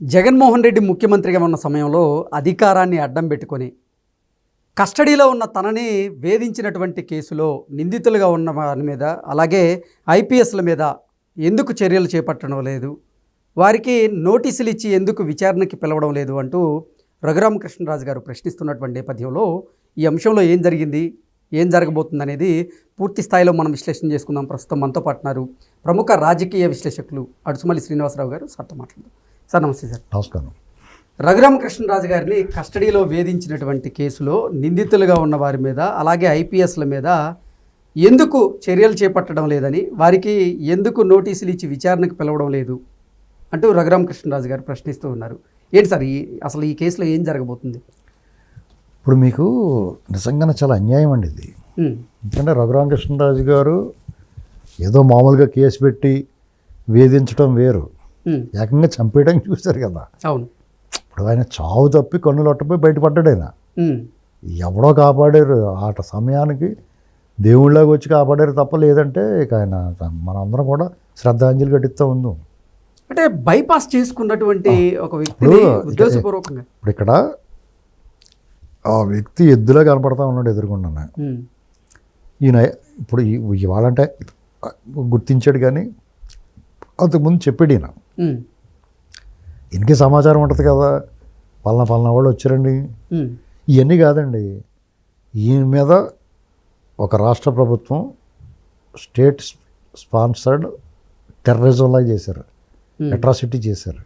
జగన్మోహన్ రెడ్డి ముఖ్యమంత్రిగా ఉన్న సమయంలో అధికారాన్ని అడ్డం పెట్టుకొని కస్టడీలో ఉన్న తనని వేధించినటువంటి కేసులో నిందితులుగా ఉన్న వారి మీద అలాగే ఐపీఎస్ల మీద ఎందుకు చర్యలు చేపట్టడం లేదు? వారికి నోటీసులు ఇచ్చి ఎందుకు విచారణకి పిలవడం లేదు అంటూ రఘురామకృష్ణరాజు గారు ప్రశ్నిస్తున్నటువంటి నేపథ్యంలో ఈ అంశంలో ఏం జరిగింది ఏం జరగబోతుంది అనేది పూర్తి స్థాయిలో మనం విశ్లేషణ చేసుకుందాం. ప్రస్తుతం మనతో పాటున్నారు ప్రముఖ రాజకీయ విశ్లేషకులు అడుసుమల్లి శ్రీనివాసరావు గారు. సార్తో మాట్లాడదాం. సార్ నమస్తే సార్. నమస్కారం. రఘురామకృష్ణరాజు గారిని కస్టడీలో వేధించినటువంటి కేసులో నిందితులుగా ఉన్న వారి మీద అలాగే ఐపీఎస్ల మీద ఎందుకు చర్యలు చేపట్టడం లేదని వారికి ఎందుకు నోటీసులు ఇచ్చి విచారణకు పిలవడం లేదు అంటూ రఘురామకృష్ణరాజు గారు ప్రశ్నిస్తూ ఉన్నారు. ఏంటి సార్ ఈ అసలు ఈ కేసులో ఏం జరగబోతుంది? ఇప్పుడు మీకు నిజంగానే చాలా అన్యాయం అండి ఇది. ఎందుకంటే రఘురామకృష్ణరాజు గారు ఏదో మామూలుగా కేసు పెట్టి వేధించడం వేరు. ఏకంగా చంపేయడానికి చూశారు కదా. అవును. ఇప్పుడు ఆయన చావు తప్పి కన్ను లొట్టపోయి బయటపడ్డాడు ఆయన. ఎవడో కాపాడారు ఆట సమయానికి దేవుళ్ళగా వచ్చి కాపాడారు తప్ప లేదంటే ఇక ఆయన మనందరం కూడా శ్రద్ధాంజలి ఘటిస్తూ ఉందాం. అంటే బైపాస్ చేసుకున్నటువంటి ఒక వ్యక్తిని ఇప్పుడు ఉద్దేశపూర్వకంగా. ఇప్పుడు ఇక్కడ ఆ వ్యక్తి ఎద్దులా కనపడతా ఉన్నాడు ఎదురుకుండా ఉమ్, ఈయన ఇప్పుడు ఇవాళంటే గుర్తించాడు కానీ అంతకుముందు చెప్పాడు ఈయన. ఈయనకి సమాచారం ఉంటుంది కదా. పలానా పలానా వాళ్ళు వచ్చారండి. ఇవన్నీ కాదండి. ఈయన మీద ఒక రాష్ట్ర ప్రభుత్వం స్టేట్ స్పాన్సర్డ్ టెర్రరిజం లాగా చేశారు. అట్రాసిటీ చేశారు.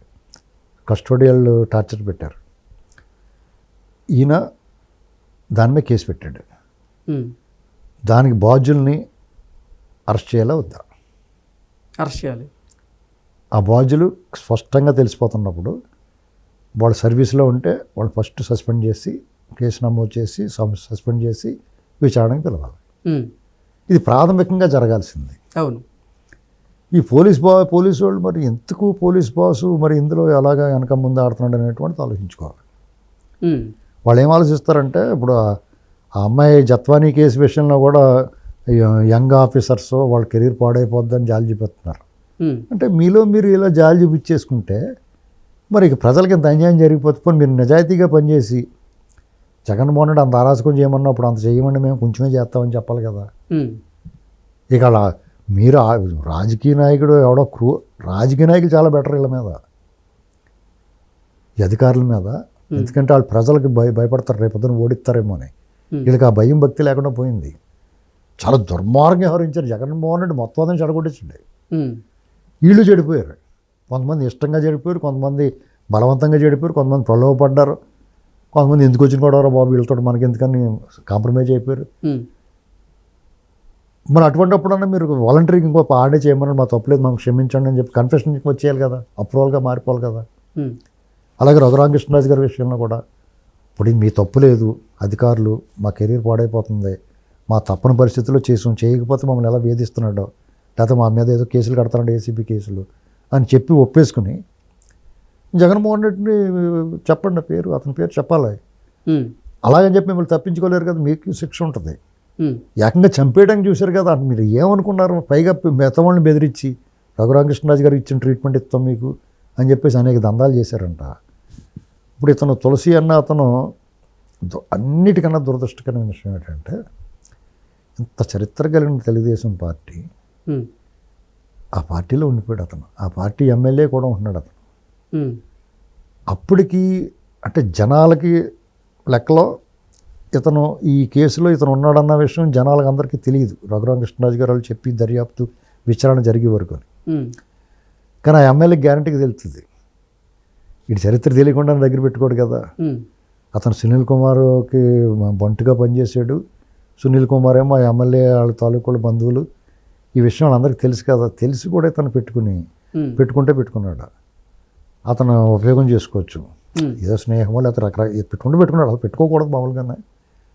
కస్టోడియల్ టార్చర్ పెట్టారు. ఈయన దాని మీద కేసు పెట్టాడు. దానికి బాధ్యుల్ని అరెస్ట్ చేయాలా వద్దా? అరెస్ట్ చేయాలి. ఆ బాధ్యులు స్పష్టంగా తెలిసిపోతున్నప్పుడు వాళ్ళ సర్వీస్లో ఉంటే వాళ్ళు ఫస్ట్ సస్పెండ్ చేసి కేసు నమోదు చేసి సస్పెండ్ చేసి విచారణకు పిలవాలి. ఇది ప్రాథమికంగా జరగాల్సింది. అవును. ఈ పోలీస్ బా పోలీసు వాళ్ళు మరి ఎందుకు పోలీస్ బాసు మరి ఇందులో ఎలాగా వెనక ముందు ఆడుతున్నాడు అనేటువంటిది ఆలోచించుకోవాలి. వాళ్ళు ఏం ఆలోచిస్తారంటే ఇప్పుడు ఆ అమ్మాయి జత్వానీ కేసు విషయంలో కూడా యంగ్ ఆఫీసర్స్ వాళ్ళ కెరీర్ పాడైపోద్దని జాలి చూపిస్తున్నారు. ఉమ్, అంటే మీలో మీరు ఇలా జాలి చూపించేసుకుంటే మరి ఇక ప్రజలకి ఇంత అన్యాయం జరిగిపోతే మీరు నిజాయితీగా పనిచేసి జగన్మోహన్ రెడ్డి అంత అరాచకం చేయమన్నప్పుడు అంత చేయమండి మేము కొంచెమే చేస్తామని చెప్పాలి కదా. ఉమ్, ఇక అలా మీరు రాజకీయ నాయకుడు ఎవడో క్రూ రాజకీయ నాయకులు చాలా బెటర్ వీళ్ళ మీద. ఈ అధికారుల మీద. ఎందుకంటే వాళ్ళు ప్రజలకు భయ భయపడతారు రేపొద్దున ఓడిస్తారేమో అని. వీళ్ళకి ఆ భయం భక్తి లేకుండా పోయింది. చాలా దుర్మార్గం వ్యవహరించారు జగన్మోహన్ రెడ్డి మొత్తం అంతా చెడగొట్టించండి వీళ్ళు చెడిపోయారు. కొంతమంది ఇష్టంగా చెడిపోయారు కొంతమంది బలవంతంగా చెడిపోయారు కొంతమంది ప్రలోభపడ్డారు. కొంతమంది ఎందుకు వచ్చిన కూడా బాబు వీళ్ళతో మనకి ఎందుకని కాంప్రమైజ్ అయిపోయారు. మరి అటువంటిప్పుడన్నా మీరు వాలంటరీకి ఇంకో ఆడే చేయమని మా తప్పులేదు మాకు క్షమించండి అని చెప్పి కన్ఫెషన్ వచ్చేయాలి కదా అప్రూవల్గా మారిపోవాలి కదా. అలాగే రఘురామకృష్ణరాజు గారి విషయంలో కూడా ఇప్పుడు మీ తప్పు లేదు అధికారులు మా కెరీర్ పాడైపోతుంది మా తప్పని పరిస్థితుల్లో చేసాం చేయకపోతే మమ్మల్ని ఎలా వేధిస్తున్నాడో లేకపోతే మా మీద ఏదో కేసులు కడతాడు ఏసీబీ కేసులు అని చెప్పి ఒప్పేసుకుని జగన్మోహన్ రెడ్డిని చెప్పండి పేరు అతని పేరు చెప్పాలి. అలాగని చెప్పి మిమ్మల్ని తప్పించుకోలేరు కదా మీకు శిక్ష ఉంటుంది. ఏకంగా చంపేయడానికి చూశారు కదా మీరు ఏమనుకున్నారు? పైగా మెత్తవాళ్ళని బెదిరించి రఘురామకృష్ణరాజు గారు ఇచ్చిన ట్రీట్మెంట్ ఇస్తాం మీకు అని చెప్పేసి అనేక దందాలు చేశారంట. ఇప్పుడు ఇతను తులసి అన్న అతను అన్నిటికన్నా దురదృష్టకరమైన విషయం ఏంటంటే ఇంత చరిత్ర కలిగిన తెలుగుదేశం పార్టీ ఆ పార్టీలో ఉండిపోయాడు అతను. ఆ పార్టీ ఎమ్మెల్యే కూడా ఉంటున్నాడు అతను. అప్పటికి అంటే జనాలకి లెక్కలో ఇతను ఈ కేసులో ఇతను ఉన్నాడన్న విషయం జనాలకు అందరికీ తెలియదు. రఘురామకృష్ణరాజు గారు వాళ్ళు చెప్పి దర్యాప్తు విచారణ జరిగే వరకు కానీ ఆ ఎమ్మెల్యేకి గ్యారంటీకి తెలుస్తుంది. వీడి చరిత్ర తెలియకుండా దగ్గర పెట్టుకోడు కదా. అతను సునీల్ కుమార్కి బంటుగా పనిచేశాడు. సునీల్ కుమార్ ఏమో ఆ ఎమ్మెల్యే వాళ్ళ తాలూకుల బంధువులు. ఈ విషయం వాళ్ళందరికీ తెలుసు కదా తెలిసి కూడా ఇతను పెట్టుకుని పెట్టుకుంటే పెట్టుకున్నాడు. అతను ఉపయోగం చేసుకోవచ్చు. ఏదో స్నేహమో లేకపోతే రకరకాల పెట్టుకుంటూ పెట్టుకున్నాడు అసలు పెట్టుకోకూడదు మామూలుగానే.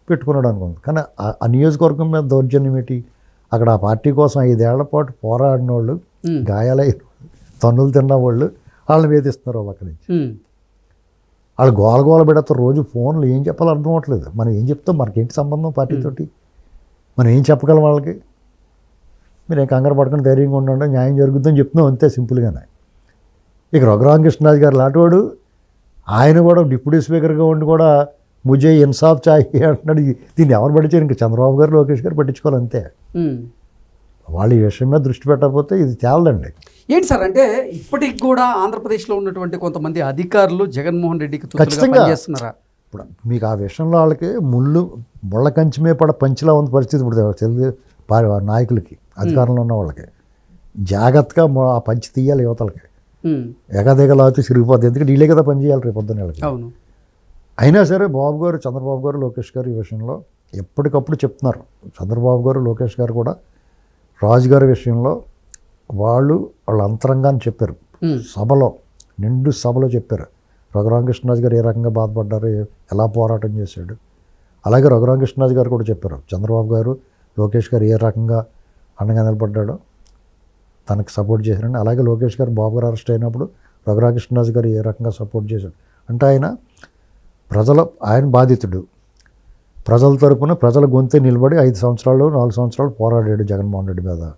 పెట్టుకున్నాడు అనుకుంది కానీ ఆ- నియోజకవర్గం మీద దౌర్జన్యం ఏంటి అక్కడ ఆ పార్టీ కోసం ఐదేళ్ళ పాటు పోరాడిన వాళ్ళు వాళ్ళు తన్నులు తిన్న వాళ్ళు వాళ్ళని వేధిస్తున్నారు వాళ్ళు అక్కడి నుంచి. వాళ్ళు గోల గోల పెడతారు. రోజు ఫోన్లు ఏం చెప్పాలో అర్థం అవ్వట్లేదు. మనం ఏం చెప్తాం? మనకేంటి సంబంధం పార్టీతోటి? మనం ఏం చెప్పగలం వాళ్ళకి? మీరు ఏం కంగారు పడుకుని ధైర్యంగా ఉండండి న్యాయం జరుగుతుందని చెప్తున్నాం అంతే సింపుల్గానే. ఇక రఘురామకృష్ణరాజు గారు లాంటివాడు ఆయన కూడా డిప్యూటీ స్పీకర్గా ఉండి కూడా ముజే ఇన్సాఫ్ చాయ్ అంటున్నాడు. దీన్ని ఎవరు పట్టించారు? ఇంకా చంద్రబాబు గారు లోకేష్ గారు పట్టించుకోవాలి అంతే. వాళ్ళు ఈ విషయం మీద దృష్టి పెట్టకపోతే ఇది తేలదండి. ఏంటి సార్ అంటే ఇప్పటికి కూడా ఆంధ్రప్రదేశ్లో ఉన్నటువంటి కొంతమంది అధికారులు జగన్మోహన్ రెడ్డికి ఖచ్చితంగా. పనిచేస్తున్నారా? ఇప్పుడు మీకు ఆ విషయంలో వాళ్ళకి ముళ్ళు ముళ్ళ కంచమే పడ పంచిలా ఉంది పరిస్థితి ఇప్పుడు తెలుగు నాయకులకి. అధికారంలో ఉన్న వాళ్ళకి. జాగ్రత్తగా ఆ పంచి తీయాలి యువతలకి. ఉమ్. ఎగదెగలాగితే సిరిగిపోద్ది ఎందుకంటే వీళ్ళే కదా పని చేయాలి రేపు పొద్దున్న వీళ్ళకి. అవును. అయినా సరే బాబు గారు చంద్రబాబు గారు లోకేష్ గారు ఈ విషయంలో ఎప్పటికప్పుడు చెప్తున్నారు. చంద్రబాబు గారు లోకేష్ గారు కూడా రాజు గారి విషయంలో వాళ్ళు వాళ్ళ అంతరంగాన్ని చెప్పారు. సభలో నిండు సభలో చెప్పారు. రఘురామకృష్ణరాజు గారు ఏ రకంగా బాధపడ్డారు ఎలా పోరాటం చేశాడు? అలాగే రఘురామకృష్ణరాజు గారు కూడా చెప్పారు. చంద్రబాబు గారు లోకేష్ గారు ఏ రకంగా అండగా నిలబడ్డాడో. తనకు సపోర్ట్ చేశారని అలాగే లోకేష్ గారు బాబు గారు అరెస్ట్ అయినప్పుడు రఘురామకృష్ణరాజు గారు ఏ రకంగా సపోర్ట్ చేశాడు అంటే ఆయన ప్రజల ఆయన బాధితుడు. ప్రజల తరపున ప్రజల గొంతే నిలబడి ఐదు సంవత్సరాలు నాలుగు సంవత్సరాలు పోరాడాడు జగన్మోహన్ రెడ్డి మీద.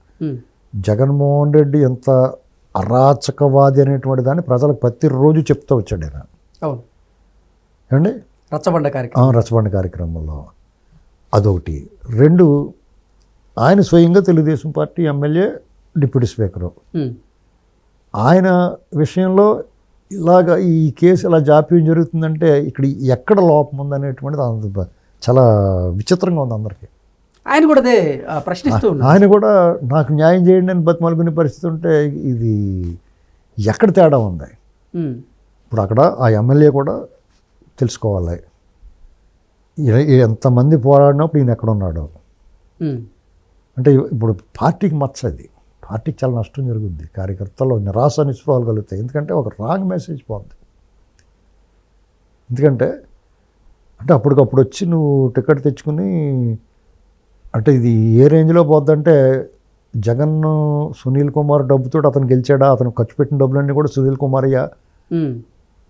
జగన్మోహన్ రెడ్డి ఎంత అరాచకవాది అనేటువంటి దాన్ని ప్రజలకు ప్రతిరోజు చెప్తూ వచ్చాడు ఆయన. అవును. ఏమండి? రచ్చబండ కార్యక్రమం. రచ్చబండ కార్యక్రమంలో. అదొకటి. రెండు ఆయన స్వయంగా Telugu Desam party MLA deputy speaker. ఆయన విషయంలో ఇలాగ ఈ కేసు ఇలా జాప్యం జరుగుతుందంటే ఇక్కడ ఎక్కడ లోపం ఉందనేటువంటిది అంత చాలా విచిత్రంగా ఉంది అందరికీ ఆయన కూడా అదే ప్రశ్నిస్తూ ఆయన కూడా నాకు న్యాయం చేయండి అని బతిమాలుకునే పరిస్థితి ఉంటే ఇది ఎక్కడ తేడా ఉంది. ఇప్పుడు అక్కడ ఆ ఎమ్మెల్యే కూడా తెలుసుకోవాలి ఎంతమంది పోరాడినప్పుడు ఈయన ఎక్కడ ఉన్నాడు. అంటే ఇప్పుడు పార్టీకి మచ్చ అది. పార్టీకి చాలా నష్టం జరుగుద్ది. కార్యకర్తల్లో నిరాశ నిస్పృహాలు కలుగుతాయి. ఎందుకంటే ఒక రాంగ్ మెసేజ్ పోద్ది. ఎందుకంటే అంటే అప్పటికప్పుడు వచ్చి నువ్వు టికెట్ తెచ్చుకుని అంటే ఇది ఏ రేంజ్లో పోద్దంటే జగన్ సునీల్ కుమార్ డబ్బుతో అతను గెలిచాడా? అతను ఖర్చు పెట్టిన డబ్బులన్నీ కూడా సునీల్ కుమారయ్య. ఉమ్.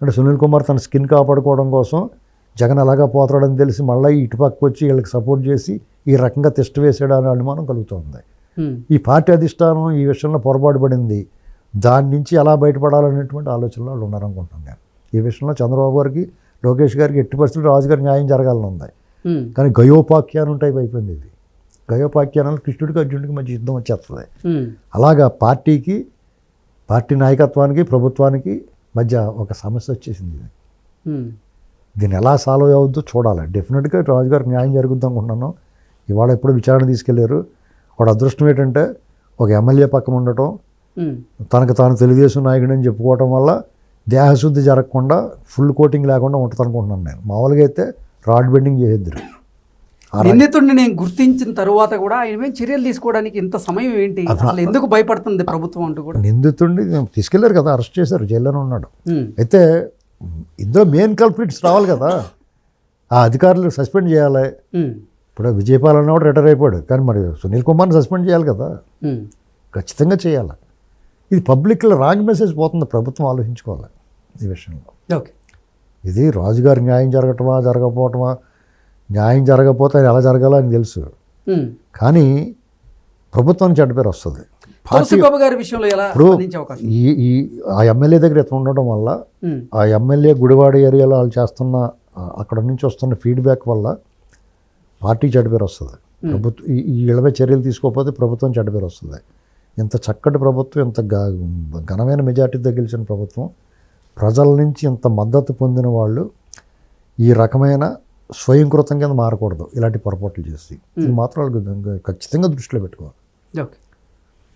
అంటే సునీల్ కుమార్ తన స్కిన్ కాపాడుకోవడం కోసం జగన్ అలాగా పోతాడని తెలిసి మళ్ళీ ఇటుపక్కకు వచ్చి వీళ్ళకి సపోర్ట్ చేసి ఈ రకంగా టెస్ట్ వేసాడు అనే అనుమానం కలుగుతుంది. ఈ పార్టీ అధిష్టానం ఈ విషయంలో పొరపాటు పడింది దాని నుంచి ఎలా బయటపడాలనేటువంటి ఆలోచనలో వాళ్ళు ఉన్నారనుకుంటున్నాను నేను ఈ విషయంలో చంద్రబాబు గారికి లోకేష్ గారికి ఎట్టి పరిస్థితులు రాజుగారి న్యాయం జరగాలని ఉంది. కానీ గయోపాఖ్యానం టైప్ అయిపోయింది ఇది గయోపాఖ్యానాలు కృష్ణుడికి అర్జునుడికి మధ్య యుద్ధం వచ్చేస్తుంది. అలాగా పార్టీకి పార్టీ నాయకత్వానికి ప్రభుత్వానికి మధ్య ఒక సమస్య వచ్చేసింది. దీన్ని ఎలా సాల్వ్ అవుద్దో చూడాలి. డెఫినెట్గా రాజుగారికి న్యాయం జరుగుద్ది అనుకుంటున్నాను. ఇవాళ ఎప్పుడు విచారణ తీసుకెళ్ళారు. వాడు అదృష్టం ఏంటంటే ఒక ఎమ్మెల్యే పక్కన ఉండటం. తనకు తాను తెలుగుదేశం నాయకుడు అని చెప్పుకోవటం వల్ల దేహశుద్ధి జరగకుండా ఫుల్ కోటింగ్ లేకుండా ఉంటుంది అనుకుంటున్నాను నేను. మామూలుగా అయితే రాడ్ బెండింగ్ చేసేద్దరు. నిందితుడిని నేను గుర్తించిన తరువాత కూడా ఆయన చర్యలు తీసుకోవడానికి ఇంత సమయం ఏంటి? అసలు ఎందుకు భయపడుతుంది ప్రభుత్వం అంటూ కూడా? నిందితుడిని తీసుకెళ్ళారు కదా అరెస్ట్ చేశారు జైల్లోనే ఉన్నాడు. అయితే ఇందులో మెయిన్ కల్ప్రిట్స్ రావాలి కదా. ఆ అధికారులు సస్పెండ్ చేయాలి. ఇప్పుడు విజయపాల్ అన్నవాడు రిటైర్ అయిపోయాడు. కానీ మరి సునీల్ కుమార్ని సస్పెండ్ చేయాలి కదా. ఖచ్చితంగా చేయాలి. ఇది పబ్లిక్లో రాంగ్ మెసేజ్ పోతుంది ప్రభుత్వం ఆలోచించుకోవాలి ఈ విషయంలో. ఓకే. ఇది రాజుగారి న్యాయం జరగటమా జరగకపోవటమా న్యాయం జరగకపోతే ఎలా జరగాలో అని తెలుసు. కానీ ప్రభుత్వానికి చెడ్డ పేరు వస్తుంది. గారి విషయంలో ఎలా ఈ ఈ ఆ ఎమ్మెల్యే దగ్గర ఇతను ఉండడం వల్ల. ఆ ఎమ్మెల్యే గుడివాడ ఏరియాలో వాళ్ళు చేస్తున్న అక్కడ నుంచి వస్తున్న ఫీడ్బ్యాక్ వల్ల పార్టీ చెడ్డ పేరు వస్తుంది. ప్రభుత్వం ఈ ఇళ్ళపై చర్యలు తీసుకోకపోతే ప్రభుత్వం చెడ్డ పేరు వస్తుంది. ఇంత చక్కటి ప్రభుత్వం ఇంత ఘనమైన మెజార్టీతో గెలిచిన ప్రభుత్వం ప్రజల నుంచి ఇంత మద్దతు పొందిన వాళ్ళు ఈ రకమైన స్వయంకృతం కింద మారకూడదు. ఇలాంటి పొరపాట్లు చేసి. ఇది మాత్రం వాళ్ళు ఖచ్చితంగా దృష్టిలో పెట్టుకోవాలి. Okay.